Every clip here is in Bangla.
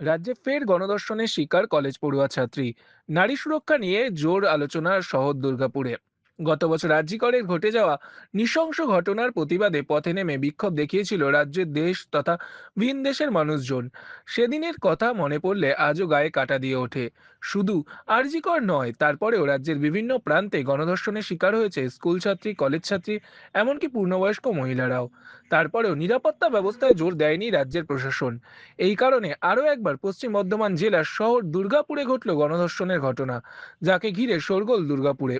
রাজ্যে ফের গণধর্ষণের শিকার কলেজ পড়ুয়া ছাত্রী। নারী সুরক্ষা নিয়ে জোর আলোচনা শহর দুর্গাপুরে। গত বছর রাজ্যিকরের ঘটে যাওয়া নৃশংস ঘটনার প্রতিবাদে পথে নেমে বিক্ষোভ দেখিয়েছিল রাজ্যের দেশ তথা ভিন দেশের মানুষজন। সেদিনের কথা মনে পড়লে আজও গায়ে কাটা দিয়ে ওঠে। শুধু আরজিকর নয়, তারপরেও রাজ্যের বিভিন্ন প্রান্তে গণধর্ষণের শিকার হয়েছে স্কুল ছাত্রী কলেজ ছাত্রী এমনকি পূর্ণবয়স্ক মহিলারাও। তারপরেও নিরাপত্তা ব্যবস্থায় জোর দেয়নি রাজ্যের প্রশাসন। এই কারণে আরও একবার পশ্চিম বর্ধমান জেলার শহর দুর্গাপুরে ঘটল গণধর্ষণের ঘটনা, যাকে ঘিরে শোরগোল দুর্গাপুরে।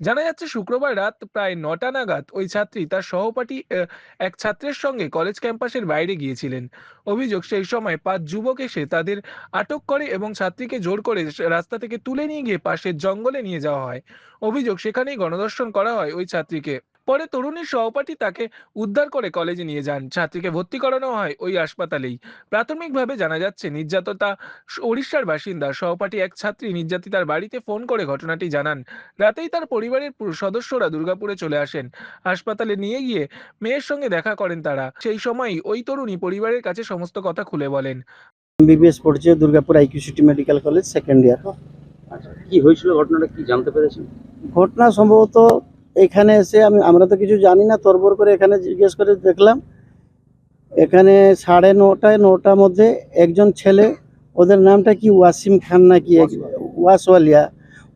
জানা যাচ্ছে শুক্রবার রাত প্রায় নটা নাগাদ ওই ছাত্রী তার সহপাঠী এক ছাত্রের সঙ্গে কলেজ ক্যাম্পাসের বাইরে গিয়েছিলেন। অভিযোগ সেই সময় পাঁচ যুবক এসে তাদের আটক করে এবং ছাত্রীকে জোর করে রাস্তা থেকে তুলে নিয়ে গিয়ে পাশের জঙ্গলে নিয়ে যাওয়া হয়। অভিযোগ সেখানেই গণদর্শন করা হয় ওই ছাত্রীকে। পরে তরুণীর সহপাঠী তাকে উদ্ধার করে কলেজে নিয়ে যান। ছাত্রীকে ভর্তি করানো হয় ওই হাসপাতালেই। প্রাথমিকভাবে জানা যাচ্ছে নির্যাততা ওড়িশার বাসিন্দা। সহপাঠী এক ছাত্রী নির্যাতিতার বাড়িতে ফোন করে ঘটনাটি জানান। রাতেই তার পরিবারের সদস্যরা দুর্গাপুরে চলে আসেন। হাসপাতালে নিয়ে গিয়ে মেয়ের সঙ্গে দেখা করেন তারা। সেই সময়ই ওই তরুণী পরিবারের কাছে সমস্ত কথা খুলে বলেন। এমবিবিএস পড়ছে Durgapur IQ city medical college second year আচ্ছা কি হয়েছিল ঘটনাটা কি জানতে পেরেছেন? ঘটনা সম্ভবত এখানে এসে আমি আমরা তো কিছু জানি না তরবর করে এখানে জিজ্ঞেস করে দেখলাম। এখানে সাড়ে নটায় নটার মধ্যে একজন ছেলে ওদের নামটা কি ওয়াসিম খান না কি ওয়াসওয়ালিয়া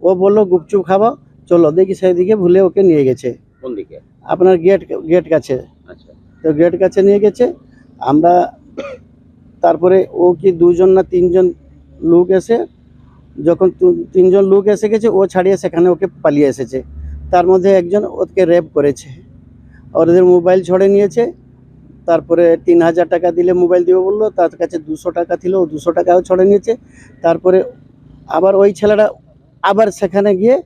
ও বলল গুপচুপ খাব চলো দেখি সেদিকে ভুলে ওকে নিয়ে গেছে। কোন দিকে? আপনার গেট গেট কাছে। আচ্ছা। তো গেট কাছে নিয়ে গেছে। আমরা তারপরে ও কি দুজন না তিনজন লোক এসে যখন তিনজন লোক এসে গেছে ও ছাড়িয়ে সেখানে ওকে পালিয়ে এসেছে। তার মধ্যে একজন ওকে রেপ করেছে। ওদের মোবাইল ছড়ে নিয়েছে। তারপরে তিন হাজার টাকা দিলে মোবাইল দিব বলল, তার কাছে দুশো টাকা ছিল, ও দুশো টাকাও ছড়ে নিয়েছে। তারপরে আবার ওই ছেলেটা আবার সেখানে গিয়ে,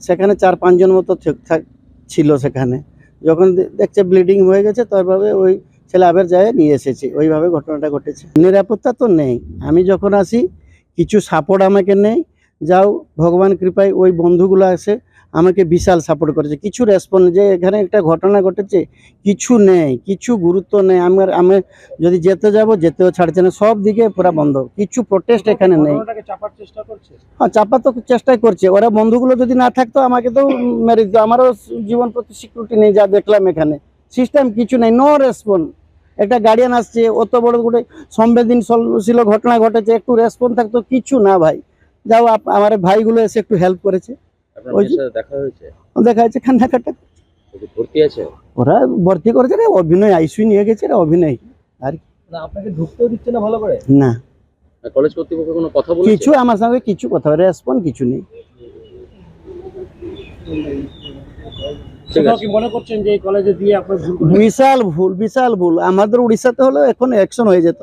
সেখানে চার পাঁচজন মতো থাক- ছিল সেখানে। যখন দেখছে ব্লিডিং হয়ে গেছে, তারপরে ওই ছেলে আবার যায় নিয়ে এসেছে। ওইভাবে ঘটনাটা ঘটেছে। নিরাপত্তা তো নেই। আমি যখন আসি, কিছু সাপোর্ট আমাকে নেই। যাও, ভগবান কৃপায় ওই বন্ধুগুলো আসে আমাকে বিশাল সাপোর্ট করেছে। কিছু রেসপন্স যে এখানে একটা ঘটনা ঘটেছে কিছু নেই কিছু গুরুত্ব নেই। আমার আমি যদি যেতে যাব যেতেও ছাড়ছে না সব দিকে পুরো বন্ধ। কিছু প্রোটেস্ট এখানে নেই। হ্যাঁ চাপা তো চেষ্টাই করছে। ওরা বন্ধুগুলো যদি না থাকতো আমাকে তো মেরে দিত। আমারও জীবন প্রতি সিকিউরিটি নেই যা দেখলাম এখানে। সিস্টেম কিছু নেই নো রেসপন্স একটা গার্ডিয়ান আসছে অত বড় গোটে সংবেদনশীল ঘটনা ঘটেছে একটু রেসপন্স থাকতো কিছু না ভাই। যাও আমার ভাইগুলো এসে একটু হেল্প করেছে। ওই মেয়ের যে- সাথে দেখা হয়েছে? দেখা যাচ্ছে কান্নাকাটা ভর্তি আছে? ওরা ভর্তি করেছে রে অভিনয় আইসিউ নিয়ে গেছে রে অভিনয়। না আপনাকে ঢুকতেও দিচ্ছে না ভালো করে? না। কলেজ কর্তৃপক্ষ কোনো কথা বলেছে? কিছু আমার সঙ্গে কিছু কথা রেসপন্স কিছু নেই। ঠিক আছে। মনে করছেন যে কলেজে দিয়ে আপনার ভুল করে বিশাল ভুল বিশাল ভুল। আমাদের উড়িষ্যাতে হলেও এখন অ্যাকশন হয়ে যেত।